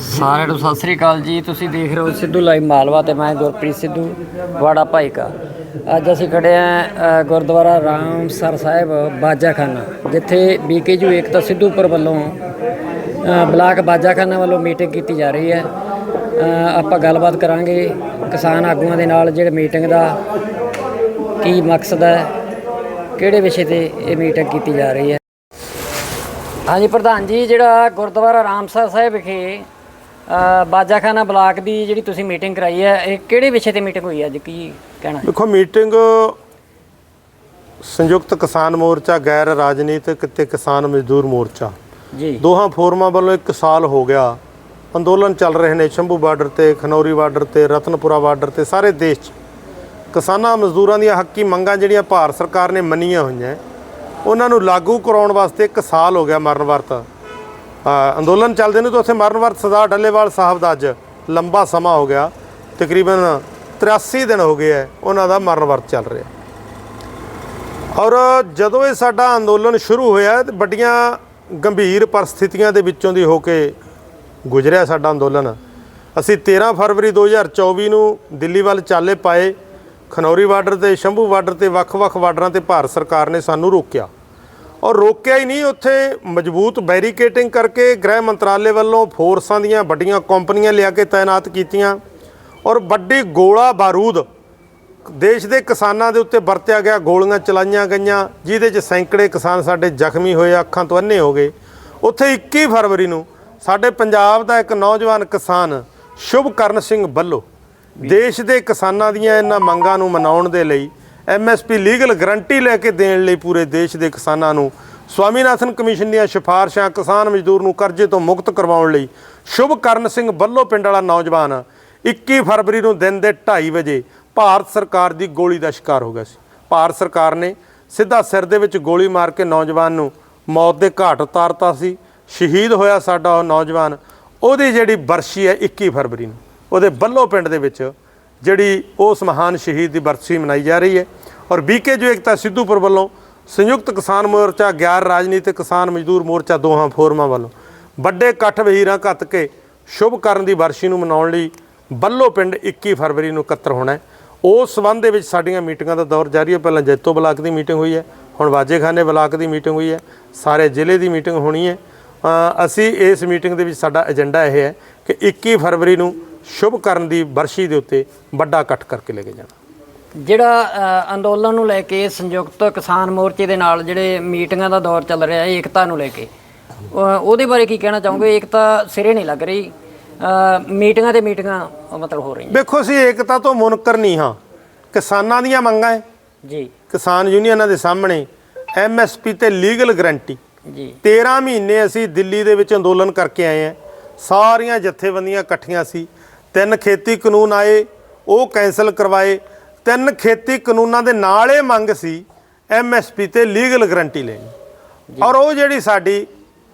ਸਾਰਿਆਂ ਨੂੰ ਸਤਿ ਸ੍ਰੀ ਅਕਾਲ ਜੀ। ਤੁਸੀਂ ਦੇਖ ਰਹੇ ਹੋ ਸਿੱਧੂ ਲਾਈਵ ਮਾਲਵਾ ਤੇ ਮੈਂ ਗੁਰਪ੍ਰੀਤ ਸਿੱਧੂ, ਵਾੜਾ ਭਾਈਕਾ। ਅੱਜ ਅਸੀਂ ਖੜੇ ਆ ਗੁਰਦੁਆਰਾ ਰਾਮ ਸਰ ਸਾਹਿਬ ਬਾਜਾਖਾਨਾ, ਜਿੱਥੇ ਬੀਕੇਯੂ ਏਕਤਾ ਸਿੱਧੂਪੁਰ ਵੱਲੋਂ ਬਲਾਕ ਬਾਜਾਖਾਨਾ ਵੱਲੋਂ ਮੀਟਿੰਗ ਕੀਤੀ ਜਾ ਰਹੀ ਹੈ। ਆਪਾਂ ਗੱਲਬਾਤ ਕਰਾਂਗੇ ਕਿਸਾਨ ਆਗੂਆਂ ਦੇ ਨਾਲ ਜਿਹੜੇ ਮੀਟਿੰਗ ਦਾ ਕੀ ਮਕਸਦ ਹੈ, ਕਿਹੜੇ ਵਿਸ਼ੇ ਤੇ ਇਹ ਮੀਟਿੰਗ ਕੀਤੀ ਜਾ ਰਹੀ ਹੈ। ਹਾਂਜੀ ਪ੍ਰਧਾਨ ਜੀ ਜਿਹੜਾ ਗੁਰਦੁਆਰਾ ਰਾਮਸਰ ਸਾਹਿਬ ਵਿਖੇ ਬਾਜਾਖਾਨਾ ਬਲਾਕ ਦੀ ਜਿਹੜੀ ਤੁਸੀਂ ਮੀਟਿੰਗ ਕਰਾਈ ਹੈ ਇਹ ਕਿਹੜੇ ਵਿਸ਼ੇ ਤੇ ਮੀਟਿੰਗ ਹੋਈ ਹੈ ਅੱਜ? ਕੀ ਕਹਿਣਾ ਦੇਖੋ ਮੀਟਿੰਗ ਸੰਯੁਕਤ ਕਿਸਾਨ ਮੋਰਚਾ ਗੈਰ ਰਾਜਨੀਤਿਕ ਤੇ ਕਿਸਾਨ ਮਜ਼ਦੂਰ ਮੋਰਚਾ। ਜੀ। ਦੋਹਾਂ ਫੋਰਮਾਂ ਵੱਲੋਂ ਇੱਕ ਸਾਲ ਹੋ ਗਿਆ। ਅੰਦੋਲਨ ਚੱਲ ਰਹੇ ਨੇ ਸ਼ੰਭੂ ਬਾਰਡਰ ਤੇ ਖਨੌਰੀ ਬਾਰਡਰ ਤੇ ਰਤਨਪੁਰਾ ਬਾਰਡਰ ਤੇ ਸਾਰੇ ਦੇਸ਼ 'ਚ। ਕਿਸਾਨਾਂ ਮਜ਼ਦੂਰਾਂ ਦੀਆਂ ਹੱਕੀ ਮੰਗਾਂ ਜਿਹੜੀਆਂ ਭਾਰਤ ਸਰਕਾਰ ਨੇ ਮੰਨੀਆਂ ਹੋਈਆਂ ਉਹਨਾਂ ਨੂੰ ਲਾਗੂ ਕਰਾਉਣ ਵਾਸਤੇ ਇੱਕ ਸਾਲ ਹੋ ਗਿਆ ਮਰਨ ਵਰਤ। ਅੰਦੋਲਨ ਚੱਲਦੇ ਨੇ ਤਾਂ ਉੱਥੇ ਮਰਨ ਵਰਤ ਸਰਦਾਰ ਡੱਲੇਵਾਲ ਸਾਹਿਬ ਦਾ ਅੱਜ ਲੰਬਾ ਸਮਾਂ ਹੋ ਗਿਆ। ਤਕਰੀਬਨ 83 ਦਿਨ ਹੋ ਗਏ ਹੈ ਉਹਨਾਂ ਦਾ ਮਰਨ ਵਰਤ ਚੱਲ ਰਿਹਾ। ਔਰ ਜਦੋਂ ਇਹ ਸਾਡਾ ਅੰਦੋਲਨ ਸ਼ੁਰੂ ਹੋਇਆ, ਤੇ ਵੱਡੀਆਂ ਗੰਭੀਰ ਪਰਿਸਥਿਤੀਆਂ ਦੇ ਵਿੱਚੋਂ ਦੀ ਹੋ ਕੇ ਗੁਜ਼ਰਿਆ ਸਾਡਾ ਅੰਦੋਲਨ। ਅਸੀਂ 13 ਫਰਵਰੀ 2024 ਨੂੰ ਦਿੱਲੀ ਵੱਲ ਚਾਲੇ ਪਾਏ। ਖਨੌਰੀ ਬਾਰਡਰ ਤੇ, ਸ਼ੰਭੂ ਬਾਰਡਰ ਤੇ ਵੱਖ-ਵੱਖ ਬਾਰਡਰਾਂ ਤੇ ਭਾਰਤ ਸਰਕਾਰ ਨੇ ਸਾਨੂੰ ਰੋਕਿਆ। ਔਰ ਰੋਕਿਆ ਹੀ ਨਹੀਂ, ਉੱਥੇ ਮਜ਼ਬੂਤ ਬੈਰੀਕੇਟਿੰਗ ਕਰਕੇ ਗ੍ਰਹਿ ਮੰਤਰਾਲੇ ਵੱਲੋਂ ਫੋਰਸਾਂ ਦੀਆਂ ਵੱਡੀਆਂ ਕੰਪਨੀਆਂ ਲਿਆ ਕੇ ਤਾਇਨਾਤ ਕੀਤੀਆਂ। ਔਰ ਵੱਡੀ ਗੋਲਾ ਬਾਰੂਦ ਦੇਸ਼ ਦੇ ਕਿਸਾਨਾਂ ਦੇ ਉੱਤੇ ਵਰਤਿਆ ਗਿਆ, ਗੋਲੀਆਂ ਚਲਾਈਆਂ ਗਈਆਂ, ਜਿਹਦੇ 'ਚ ਸੈਂਕੜੇ ਕਿਸਾਨ ਸਾਡੇ ਜ਼ਖਮੀ ਹੋਏ, ਅੱਖਾਂ ਤੋਂ ਅੰਨੇ ਹੋ ਗਏ। ਉੱਥੇ 21 ਫਰਵਰੀ ਨੂੰ ਸਾਡੇ ਪੰਜਾਬ ਦਾ ਇੱਕ ਨੌਜਵਾਨ ਕਿਸਾਨ ਸ਼ੁਭਕਰਨ ਸਿੰਘ ਬੱਲੋ ਦੇਸ਼ ਦੇ ਕਿਸਾਨਾਂ ਦੀਆਂ ਇਹਨਾਂ ਮੰਗਾਂ ਨੂੰ ਮਨਾਉਣ ਦੇ ਲਈ ਐਮਐਸਪੀ ਲੀਗਲ ਗਰੰਟੀ ਲੈ ਕੇ ਦੇਣ ਲਈ ਪੂਰੇ ਦੇਸ਼ ਦੇ ਕਿਸਾਨਾਂ ਨੂੰ ਸਵਾਮੀਨਾਥਨ ਕਮਿਸ਼ਨ ਦੀਆਂ ਸਿਫਾਰਸ਼ਾਂ ਕਿਸਾਨ ਮਜ਼ਦੂਰ ਨੂੰ ਕਰਜ਼ੇ ਤੋਂ ਮੁਕਤ ਕਰਵਾਉਣ ਲਈ ਸ਼ੁਭਕਰਨ ਸਿੰਘ ਬੱਲੋ ਪਿੰਡ ਵਾਲਾ ਨੌਜਵਾਨ 21 ਫਰਵਰੀ ਨੂੰ ਦਿਨ ਦੇ 2:30 ਵਜੇ ਭਾਰਤ ਸਰਕਾਰ ਦੀ ਗੋਲੀ ਦਾ ਸ਼ਿਕਾਰ ਹੋ ਗਿਆ ਸੀ। ਭਾਰਤ ਸਰਕਾਰ ਨੇ ਸਿੱਧਾ ਸਿਰ ਦੇ ਵਿੱਚ ਗੋਲੀ ਮਾਰ ਕੇ ਨੌਜਵਾਨ ਨੂੰ ਮੌਤ ਦੇ ਘਾਟ ਉਤਾਰਤਾ ਸੀ। ਸ਼ਹੀਦ ਹੋਇਆ ਸਾਡਾ ਉਹ ਨੌਜਵਾਨ। ਉਹਦੀ ਜਿਹੜੀ ਬਰਸ਼ੀ ਹੈ 21 ਫਰਵਰੀ ਨੂੰ। ਉਹਦੇ ਬੱਲੋ ਪਿੰਡ ਦੇ ਵਿੱਚ ਜਿਹੜੀ ਉਸ ਮਹਾਨ ਸ਼ਹੀਦ ਦੀ ਬਰਸੀ ਮਨਾਈ ਜਾ ਰਹੀ ਹੈ। ਔਰ ਬੀਕੇ ਜੋ ਏਕਤਾ ਸਿੱਧੂਪੁਰ ਵੱਲੋਂ ਸੰਯੁਕਤ ਕਿਸਾਨ ਮੋਰਚਾ ਗਿਆਰ ਰਾਜਨੀਤਿਕ ਕਿਸਾਨ ਮਜ਼ਦੂਰ ਮੋਰਚਾ ਦੋਹਾਂ ਫੋਰਮਾਂ ਵੱਲੋਂ ਵੱਡੇ ਇਕੱਠ ਵਹੀਰਾਂ ਘੱਤ ਕੇ ਸ਼ੁਭ ਕਰਨ ਦੀ ਵਰਸ਼ੀ ਨੂੰ ਮਨਾਉਣ ਲਈ ਬੱਲੋ ਪਿੰਡ 21 ਫਰਵਰੀ ਨੂੰ ਇਕੱਤਰ ਹੋਣਾ ਹੈ। ਉਸ ਸਬੰਧ ਦੇ ਵਿੱਚ ਸਾਡੀਆਂ ਮੀਟਿੰਗਾਂ ਦਾ ਦੌਰ ਜਾਰੀ ਹੈ। ਪਹਿਲਾਂ ਜੈਤੋ ਬਲਾਕ ਦੀ ਮੀਟਿੰਗ ਹੋਈ ਹੈ, ਹੁਣ ਵਾਜੇਖਾਨੇ ਬਲਾਕ ਦੀ ਮੀਟਿੰਗ ਹੋਈ ਹੈ, ਸਾਰੇ ਜ਼ਿਲ੍ਹੇ ਦੀ ਮੀਟਿੰਗ ਹੋਣੀ ਹੈ। ਅਸੀਂ ਇਸ ਮੀਟਿੰਗ ਦੇ ਵਿੱਚ ਸਾਡਾ ਏਜੰਡਾ ਇਹ ਹੈ ਕਿ 21 ਫਰਵਰੀ ਨੂੰ ਸ਼ੁਭ ਕਰਨ ਦੀ ਵਰਸ਼ੀ ਦੇ ਉੱਤੇ ਵੱਡਾ ਇਕੱਠ ਕਰਕੇ ਲੈ ਕੇ ਜਾਣਾ। ਜਿਹੜਾ ਅ, ਅੰਦੋਲਨ ਨੂੰ ਲੈ ਕੇ ਸੰਯੁਕਤ ਕਿਸਾਨ ਮੋਰਚੇ ਦੇ ਨਾਲ ਜਿਹੜੇ ਮੀਟਿੰਗਾਂ ਦਾ ਦੌਰ ਚੱਲ ਰਿਹਾ ਹੈ ਏਕਤਾ ਨੂੰ ਲੈ ਕੇ ਉਹਦੇ ਬਾਰੇ ਕੀ ਕਹਿਣਾ ਚਾਹੋਗੇ? ਏਕਤਾ ਸਿਰੇ ਨਹੀਂ ਲੱਗ ਰਹੀ। ਅ, ਮੀਟਿੰਗਾਂ ਤੇ ਮੀਟਿੰਗਾਂ ਮਤਲਬ ਹੋ ਰਹੀਆਂ। ਵੇਖੋ ਅਸੀਂ ਏਕਤਾ ਤੋਂ ਮੁਨਕਰ ਨਹੀਂ ਹਾਂ। ਕਿਸਾਨਾਂ ਦੀਆਂ ਮੰਗਾਂ ਹੈ। ਜੀ। ਕਿਸਾਨ ਯੂਨੀਅਨਾਂ ਦੇ ਸਾਹਮਣੇ ਐਮਐਸਪੀ ਤੇ ਲੀਗਲ ਗਰੰਟੀ। ਜੀ। 13 ਮਹੀਨੇ ਅਸੀਂ ਦਿੱਲੀ ਦੇ ਵਿੱਚ ਅੰਦੋਲਨ ਕਰਕੇ ਆਏ ਆ ਸਾਰੀਆਂ ਜਥੇਬੰਦੀਆਂ ਇਕੱਠੀਆਂ ਸੀ। ਤਿੰਨ ਖੇਤੀ ਕਾਨੂੰਨ ਆਏ ਉਹ ਕੈਨਸਲ ਕਰਵਾਏ। ਤਿੰਨ ਖੇਤੀ ਕਾਨੂੰਨਾਂ ਦੇ ਨਾਲ ਇਹ ਮੰਗ ਸੀ ਐਮਐਸਪੀ ਤੇ ਲੀਗਲ ਗਰੰਟੀ ਲੈਣੀ। ਔਰ ਉਹ ਜਿਹੜੀ ਸਾਡੀ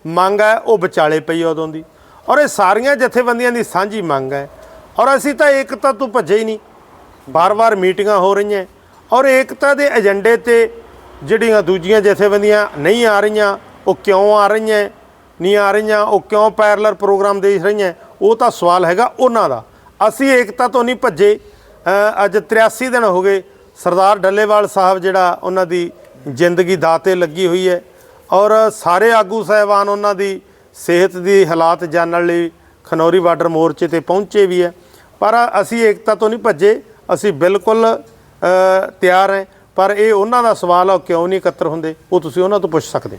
ਮੰਗ ਹੈ ਉਹ ਵਿਚਾਲੇ ਪਈ ਉਦੋਂ ਦੀ। ਔਰ ਇਹ ਸਾਰੀਆਂ ਜਥੇਬੰਦੀਆਂ ਦੀ ਸਾਂਝੀ ਮੰਗ ਹੈ। ਔਰ ਅਸੀਂ ਤਾਂ ਏਕਤਾ ਤੋਂ ਭੱਜੇ ਹੀ ਨਹੀਂ। ਬਾਰ-ਬਾਰ ਮੀਟਿੰਗਾਂ ਹੋ ਰਹੀਆਂ। ਔਰ ਏਕਤਾ ਦੇ ਏਜੰਡੇ ਤੇ ਜਿਹੜੀਆਂ ਦੂਜੀਆਂ ਜਥੇਬੰਦੀਆਂ ਨਹੀਂ ਆ ਰਹੀਆਂ ਉਹ ਕਿਉਂ ਆ ਰਹੀਆਂ ਨਹੀਂ ਆ ਰਹੀਆਂ ਉਹ ਕਿਉਂ ਪੈਰਲਰ ਪ੍ਰੋਗਰਾਮ ਦੇ ਰਹੀਆਂ ਉਹ ਤਾਂ ਸਵਾਲ ਹੈਗਾ ਉਹਨਾਂ ਦਾ। ਅਸੀਂ ਏਕਤਾ ਤੋਂ ਨਹੀਂ ਭੱਜੇ। ਅੱਜ 83 ਦਿਨ ਹੋ ਗਏ। ਸਰਦਾਰ ਡੱਲੇਵਾਲ ਸਾਹਿਬ ਜਿਹੜਾ ਉਹਨਾਂ ਦੀ ਜ਼ਿੰਦਗੀ ਦਾਤੇ ਲੱਗੀ ਹੋਈ ਹੈ ਔਰ ਸਾਰੇ ਆਗੂ ਸਾਹਿਬਾਨ ਉਹਨਾਂ ਦੀ ਸਿਹਤ ਦੀ ਹਾਲਾਤ ਜਾਣਨ ਲਈ ਖਨੌਰੀ ਬਾਰਡਰ ਮੋਰਚੇ ਤੇ ਪਹੁੰਚੇ ਵੀ ਹੈ। ਪਰ ਅਸੀਂ ਏਕਤਾ ਤੋਂ ਨਹੀਂ ਭੱਜੇ। ਅਸੀਂ ਬਿਲਕੁਲ ਤਿਆਰ ਹੈ। ਪਰ ਇਹ ਉਹਨਾਂ ਦਾ ਸਵਾਲ ਆ, ਉਹ ਕਿਉਂ ਨਹੀਂ ਇਕੱਤਰ ਹੁੰਦੇ? ਉਹ ਤੁਸੀਂ ਉਹਨਾਂ ਤੋਂ ਪੁੱਛ ਸਕਦੇ